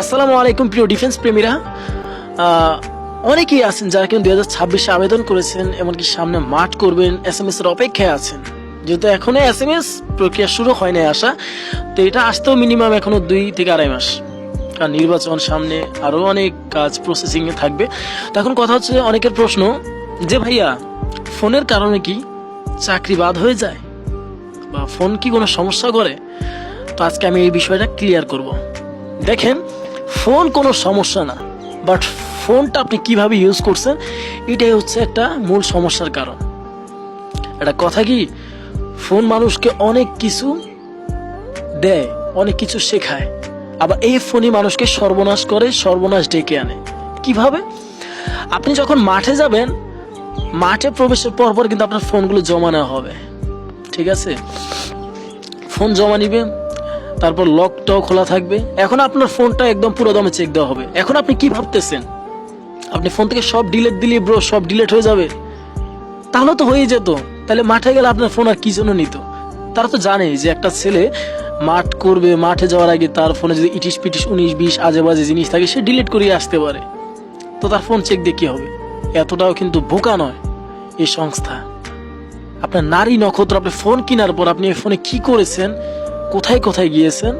আসসালামু আলাইকুম, প্রিয় ডিফেন্স প্রেমীরা। অনেকেই আছেন যারা কিন্তু দু হাজার ছাব্বিশে আবেদন করেছেন, এমনকি সামনে মাঠ করবেন এস এম এর অপেক্ষায় আছেন। যেহেতু এখনও এস এম এস প্রক্রিয়া শুরু হয় নাই আসা তো এটা আসতেও মিনিমাম এখনও দুই থেকে আড়াই মাস। কারণ নির্বাচন সামনে আরও অনেক কাজ প্রসেসিংয়ে থাকবে। তো এখন কথা হচ্ছে অনেকের প্রশ্ন, যে ভাইয়া, ফোনের কারণে কি চাকরি বাদ হয়ে যায়? বা ফোন কি কোনো সমস্যা করে? তো আজকে আমি এই বিষয়টা ক্লিয়ার করব। দেখেন ফোন কোনো সমস্যা না বাট ফোনটা আপনি কীভাবে ইউজ করছেন, এটাই হচ্ছে একটা মূল সমস্যার কারণ। একটা কথা কি, ফোন মানুষকে অনেক কিছু দেয়, অনেক কিছু শেখায়, আবার এই ফোনই মানুষকে সর্বনাশ করে, সর্বনাশ ডেকে আনে। কীভাবে? আপনি যখন মাঠে যাবেন, মাঠে প্রবেশের পর পর কিন্তু আপনার ফোনগুলো জমা নেওয়া হবে। ঠিক আছে? ফোন জমা নিবে তারপর লকটাও খোলা থাকবে। এখন আপনার ফোনটা একদম পুরো দমে চেক দেওয়া হবে। এখন আপনি কি ভাবতেছেন? আপনি ফোন থেকে সব ডিলেট দিলে ব্রো সব ডিলেট হয়ে যাবে। তাহলে তো হয়ে যেত। তাহলে মাঠে গেলে আপনার ফোন আর কি জন্য নিত? তারা তো জানে যে একটা ছেলে মাঠ করবে, মাঠে যাওয়ার আগে তার ফোনে যদি ইটিশ পিটিশ, উনিশ, বিশ আজে বাজে জিনিস থাকে, সে ডিলিট করিয়ে আসতে পারে। তো তার ফোন চেক দিয়ে কি হবে? এতটাও কিন্তু বোকা নয় এই সংস্থা। আপনার নারী নক্ষত্র, আপনি ফোন কেনার পর আপনি এই ফোনে কি করেছেন? কোথায় কোথায় গিয়েছেন,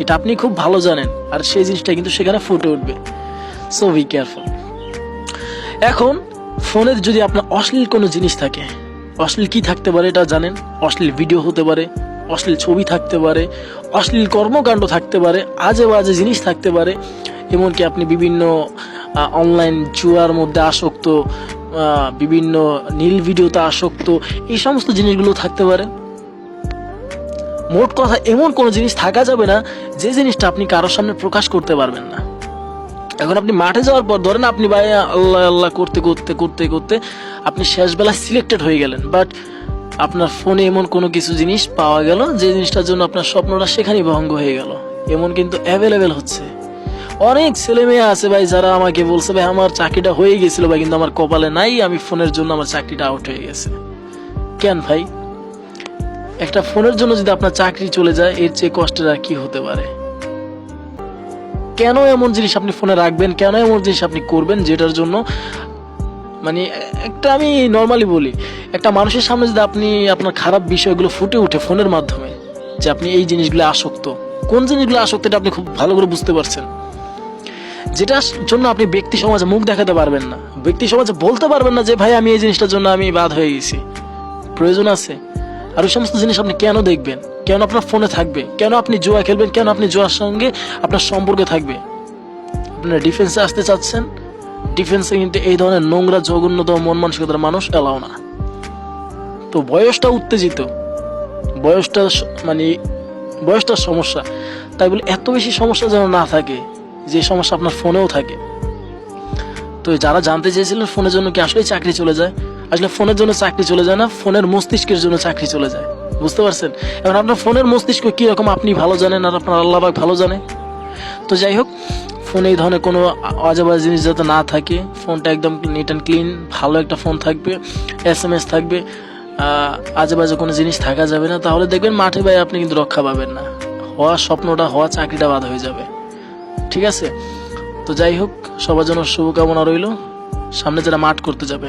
এটা আপনি খুব ভালো জানেন, আর সেই জিনিসটা কিন্তু সেখানে ফুটে উঠবে। সো বি কেয়ারফুল এখন, ফোনে যদি আপনার অশ্লীল কোনো জিনিস থাকে, অশ্লীল কি থাকতে পারে এটা জানেন? অশ্লীল ভিডিও হতে পারে, অশ্লীল ছবি থাকতে পারে, অশ্লীল কর্মকাণ্ড থাকতে পারে, আজে বাজে জিনিস থাকতে পারে, এমনকি আপনি বিভিন্ন অনলাইন জুয়ার মধ্যে আসক্ত বিভিন্ন নীল ভিডিওতে আসক্ত, এই সমস্ত জিনিসগুলো থাকতে পারে। মোট কথা এমন কোনো জিনিস থাকা যাবে না যে জিনিসটা আপনি কারোর সামনে প্রকাশ করতে পারবেন না। এখন আপনি মাঠে যাওয়ার পর ধরেন আপনি ভাই, আল্লাহ আল্লাহ করতে করতে করতে করতে আপনি শেষবেলা সিলেক্টেড হয়ে গেলেন। বাট আপনার ফোনে এমন কোনো কিছু জিনিস পাওয়া গেল যে জিনিসটার জন্য আপনার স্বপ্নটা সেখানেই ভঙ্গ হয়ে গেল। এমন কিন্তু অ্যাভেলেবেল হচ্ছে। অনেক ছেলে মেয়ে আছে ভাই যারা আমাকে বলছে, ভাই, আমার চাকরিটা হয়ে গেছিল ভাই, কিন্তু আমার কপালে নাই, আমি ফোনের জন্য আমার চাকরিটা আউট হয়ে গেছে। কেন ভাই? একটা ফোনের জন্য যদি আপনার চাকরি চলে যায়, এর চেয়ে কষ্টের আর কি হতে পারে? কেন এমন জিনিস আপনি ফোনে রাখবেন? কেন এমন জিনিস আপনি করবেন যেটার জন্য মানে একটা আমি নর্মালি বলি, একটা মানুষের সামনে যদি আপনি আপনার খারাপ বিষয়গুলো ফুটে উঠে ফোনের মাধ্যমে, যে আপনি এই জিনিসগুলো আসক্ত, কোন জিনিসগুলো আসক্ত এটা আপনি খুব ভালো করে বুঝতে পারছেন। যেটার জন্য আপনি ব্যক্তি সমাজে মুখ দেখাতে পারবেন না, ব্যক্তি সমাজে বলতে পারবেন না যে, ভাই, আমি এই জিনিসটার জন্য আমি বাদ হয়ে গেছি। প্রয়োজন আছে? আর ওই সমস্ত জিনিস আপনি কেন দেখবেন? কেন আপনার ফোনে থাকবে? কেন আপনি জুয়া খেলবেন? কেন আপনি জুয়ার সঙ্গে আপনার সম্পর্কে থাকবে? আপনারা ডিফেন্সে আসতে চাচ্ছেন? ডিফেন্সে কিন্তু এই ধরনের নোংরা, জঘন্যতম মন মানসিকতার মানুষ এলাও না। তো বয়সটা উত্তেজিত। বয়সটা মানে বয়সটা সমস্যা। তাই বলে এত বেশি সমস্যা যেন না থাকে, যে সমস্যা আপনার ফোনেও থাকে। তো যারা জানতে চেয়েছিলেন ফোনের জন্য কি আসলে চাকরি চলে যায়? আসলে ফোনের জন্য চাকরি চলে যায় না, ফোনের মস্তিষ্কের জন্য চাকরি চলে যায়। বুঝতে পারছেন? এবার আপনার ফোনের মস্তিষ্ক কি রকম আপনি ভালো জানেন আর আপনার আল্লাহবাক ভালো জানে? তো যাই হোক, ফোনে এই ধরনের কোনো অজাবাজ জিনিস যাতে না থাকে, ফোনটা একদম নিট অ্যান্ড ক্লিন ভালো একটা ফোন থাকবে এস এম এস থাকবে আজেবাজে কোনো জিনিস থাকা যাবে না। তাহলে দেখবেন মাঠে ভাই আপনি কিন্তু রক্ষা পাবেন না। হওয়া স্বপ্নটা, হওয়া চাকরিটা বাদ হয়ে যাবে। ঠিক আছে? তো যাই হোক, সবার জন্য শুভকামনা রইল। সামনে যারা মাঠ করতে যাবে